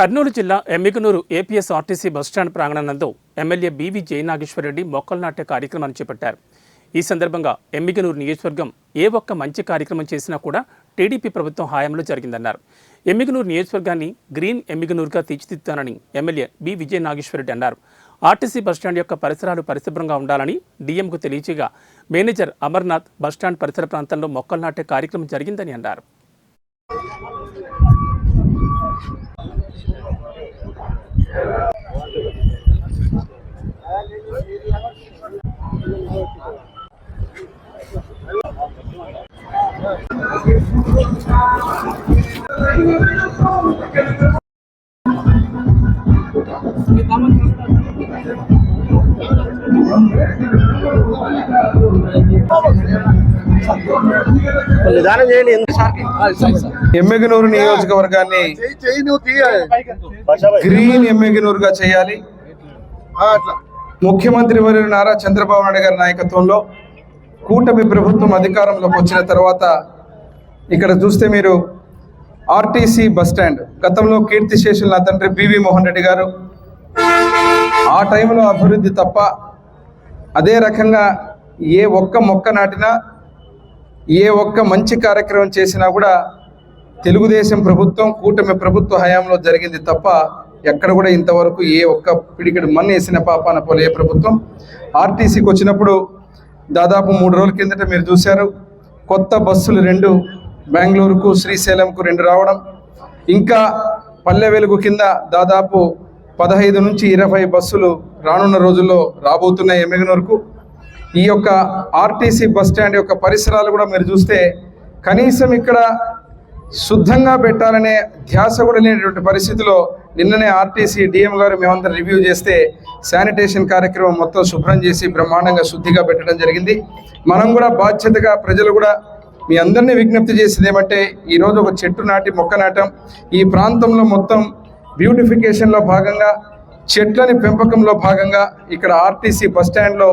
కర్నూలు జిల్లా Yemmiganur APS RTC bus stand ప్రాంగణంలో MLA BV Jayanageswara Reddy మొక్కలు నాటే కార్యక్రమాన్ని చేపట్టారు. ఈ సందర్భంగా ఎమ్మిగనూరు నియోజకవర్గం ఏ ఒక్క మంచి కార్యక్రమం చేసినా కూడా టీడీపీ ప్రభుత్వం హయాంలో జరిగిందన్నారు. ఎమ్మిగనూరు నియోజకవర్గాన్ని గ్రీన్ ఎమ్మిగనూరుగా తీర్చిదిద్దానని ఎమ్మెల్యే బి విజయ నాగేశ్వరరెడ్డి అన్నారు. ఆర్టీసీ బస్టాండ్ యొక్క పరిసరాలు పరిశుభ్రంగా ఉండాలని డీఎంకు తెలియచేగా మేనేజర్ అమర్నాథ్ బస్టాండ్ పరిసర ప్రాంతంలో మొక్కలు నాటే కార్యక్రమం జరిగిందని అన్నారు. Vamos, నిదానం చేయండి. ఎమ్మెగనూరు నియోజకవర్గాన్ని గ్రీన్ ఎమ్మెగనూరుగా చేయాలి. ముఖ్యమంత్రి వర్యులు నారా చంద్రబాబు నాయుడు గారి నాయకత్వంలో కూటమి ప్రభుత్వం అధికారంలోకి వచ్చిన తర్వాత ఇక్కడ చూస్తే మీరు ఆర్టీసీ బస్ స్టాండ్ గతంలో కీర్తి శేషులు నా తండ్రి బివి మోహన్ రెడ్డి గారు. ఆ టైంలో అభివృద్ధి తప్ప అదే రకంగా ఏ ఒక్క మొక్క నాటినా ఏ ఒక్క మంచి కార్యక్రమం చేసినా కూడా తెలుగుదేశం ప్రభుత్వం కూటమి ప్రభుత్వ హయాంలో జరిగింది తప్ప ఎక్కడ కూడా ఇంతవరకు ఏ ఒక్క పిడికిడు మన్ను వేసిన పాపాన పోలే ఏ ప్రభుత్వం. ఆర్టీసీకి వచ్చినప్పుడు దాదాపు మూడు రోజుల కిందట మీరు చూశారు. కొత్త బస్సులు రెండు బెంగళూరుకు శ్రీశైలంకు రెండు రావడం. ఇంకా పల్లె వెలుగు కింద దాదాపు పదహైదు నుంచి ఇరవై బస్సులు రానున్న రోజుల్లో రాబోతున్నాయి ఎమ్మెగనూరుకు. ఈ యొక్క ఆర్టీసీ బస్ స్టాండ్ యొక్క పరిసరాలు కూడా మీరు చూస్తే కనీసం ఇక్కడ శుద్ధంగా పెట్టాలనే ధ్యాస కూడా లేనటువంటి పరిస్థితిలో నిన్ననే ఆర్టీసీ డిఎం గారు మేమంతా రివ్యూ చేస్తే శానిటేషన్ కార్యక్రమం మొత్తం శుభ్రం చేసి బ్రహ్మాండంగా శుద్ధిగా పెట్టడం జరిగింది. మనం కూడా బాధ్యతగా ప్రజలు కూడా మీ అందరినీ విజ్ఞప్తి చేసేది ఏమంటే ఈరోజు ఒక చెట్టు నాటి మొక్క నాటం. ఈ ప్రాంతంలో మొత్తం బ్యూటిఫికేషన్లో భాగంగా చెట్లని పెంపకంలో భాగంగా ఇక్కడ ఆర్టీసీ బస్ స్టాండ్లో